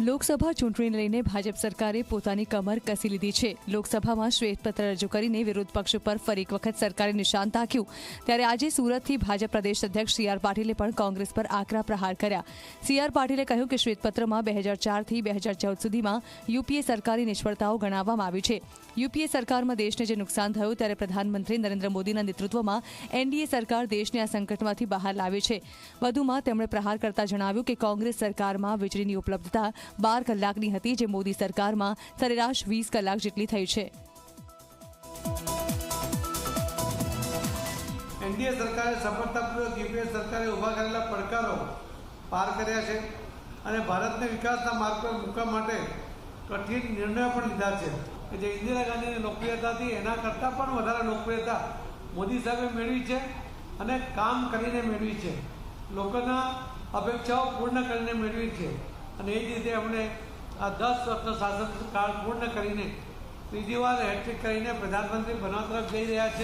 લોકસભા ચૂંટણીને લઈને ભાજપ સરકારે પોતાની કમર કસી લીધી છે. લોકસભામાં શ્વેતપત્ર રજૂ કરીને વિરોધ પક્ષ પર ફરી એક વખત સરકારે નિશાન તાક્યું. ત્યારે આજે સુરતથી ભાજપ પ્રદેશ અધ્યક્ષ સી આર પાટીલે પણ કોંગ્રેસ પર આકરા પ્રહાર કર્યા. સી આર પાટીલે કહ્યું કે શ્વેતપત્રમાં બે હજાર ચારથી બે હજાર ચૌદ સુધીમાં યુપીએ સરકારી નિષ્ફળતાઓ ગણાવવામાં આવી છે. યુપીએ સરકારમાં દેશને જે નુકસાન થયું ત્યારે પ્રધાનમંત્રી નરેન્દ્ર મોદીના નેતૃત્વમાં એનડીએ સરકાર દેશને આ સંકટમાંથી બહાર લાવી છે. વધુમાં તેમણે પ્રહાર કરતા જણાવ્યું કે કોંગ્રેસ સરકારમાં વીજળીની ઉપલબ્ધતા બાર કલાકની હતી જે મોદી સરકારમાં સરેરાશ વીસ કલાક જેટલી થઈ છે. એનડીએ સરકારે સફળતાપૂર્વક યુપીએ સરકારે ઊભા કરેલા પડકારો પાર કર્યા છે અને ભારતને વિકાસના માર્ગ પર મૂકવા માટે કઠિન નિર્ણયો પણ લીધા છે. કે જે ઇન્દિરા ગાંધીની લોકપ્રિયતા હતી એના કરતાં પણ વધારે લોકપ્રિયતા મોદી સાહેબે મેળવી છે અને કામ કરીને મેળવી છે. લોકોના અપેક્ષાઓ પૂર્ણ કરીને મેળવી છે. અને એ જ રીતે એમણે આ દસ વર્ષનો શાસનકાળ પૂર્ણ કરીને ત્રીજી વાર હેટ્રિક કરીને પ્રધાનમંત્રી બનવા તરફ જઈ રહ્યા છે.